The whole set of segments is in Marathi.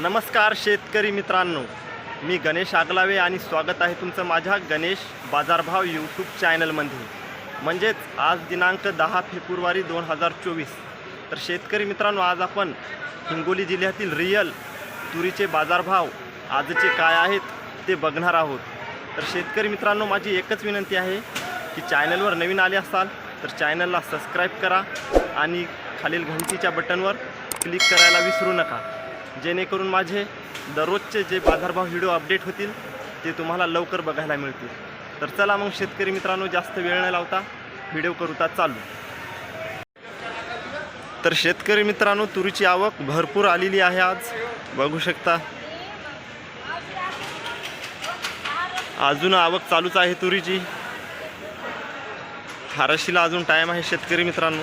नमस्कार शेतकरी मित्रांनो. मी गणेश आगलावे आणि स्वागत आहे तुमचं माझ्या गणेश बाजारभाव यूट्यूब चॅनलमध्ये. म्हणजेच आज दिनांक दहा फेब्रुवारी दोन हजार चोवीस. तर शेतकरी मित्रांनो आज आपण हिंगोली जिल्ह्यातील रियल तुरीचे बाजारभाव आजचे काय आहेत ते बघणार आहोत. तर शेतकरी मित्रांनो माझी एकच विनंती आहे की चॅनलवर नवीन आले असाल तर चॅनलला सबस्क्राईब करा आणि खालील घंटीच्या बटनवर क्लिक करायला विसरू नका. जेणेकरून माझे दररोजचे जे बाजारभाव व्हिडिओ अपडेट होतील ते तुम्हाला लवकर बघायला मिळतील. तर चला मग शेतकरी मित्रांनो जास्त वेळ न लावता व्हिडिओ करूता चालू. तर शेतकरी मित्रांनो तुरीची आवक भरपूर आलेली आहे आज. बघू शकता. अजून आवक चालूच आहे तुरीची. हारशीला अजून टाईम आहे शेतकरी मित्रांनो.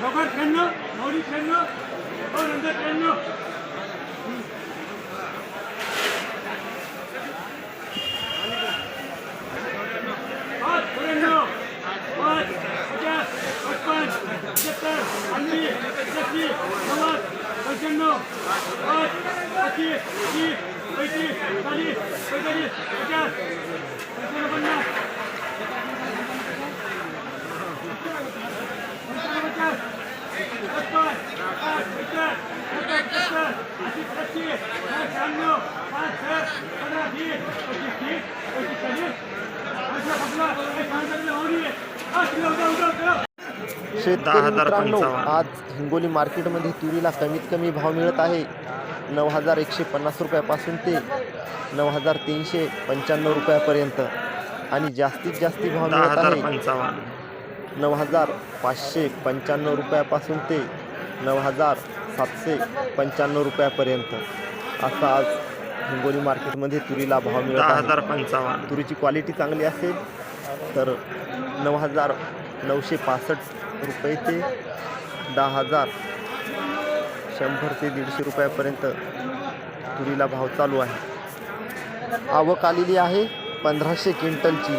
여발 뺐나? 머리 뺐나? 하는데 뺐나? 아, 그랬나? 아, 가자, 오빤, 됐다, 안리, 됐지, 나와, 걸쳤노, 아, 같이, 이, 같이, 다리, 거기까지, 가자, 걸쳐나 봤나? मित्रांनो. आज हिंगोली मार्केटमध्ये तुरीला कमीत कमी भाव मिळत आहे. नऊ हजार एकशे पन्नास रुपयापासून ते नऊ हजार तीनशे पंच्याण्णव रुपयापर्यंत. आणि जास्तीत जास्त भाव मिळत आहे. नऊ हजार पाचशे पंच्याण्णव रुपयापासून ते नऊ हजार सातशे पंच्याण्णव रुपयापर्यंत. असा आज हिंगोली मार्केटमध्ये तुरीला भाव मिळत दहा हजार पंचावन्न. तुरीची क्वालिटी चांगली असेल तर नऊ हजार नऊशे पासष्ट रुपये ते दहा हजार शंभर ते दीडशे रुपयापर्यंत तुरीला भाव चालू आहे. आवक आलेली आहे पंधराशे क्विंटलची.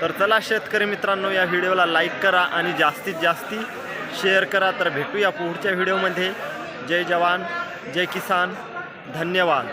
तर चला शेतकरी मित्रांनो या व्हिडिओला लाईक करा आणि जास्तीत जास्ती शेअर करा तर भेटूया पुढच्या व्हिडिओमध्ये जय जवान जय किसान धन्यवाद.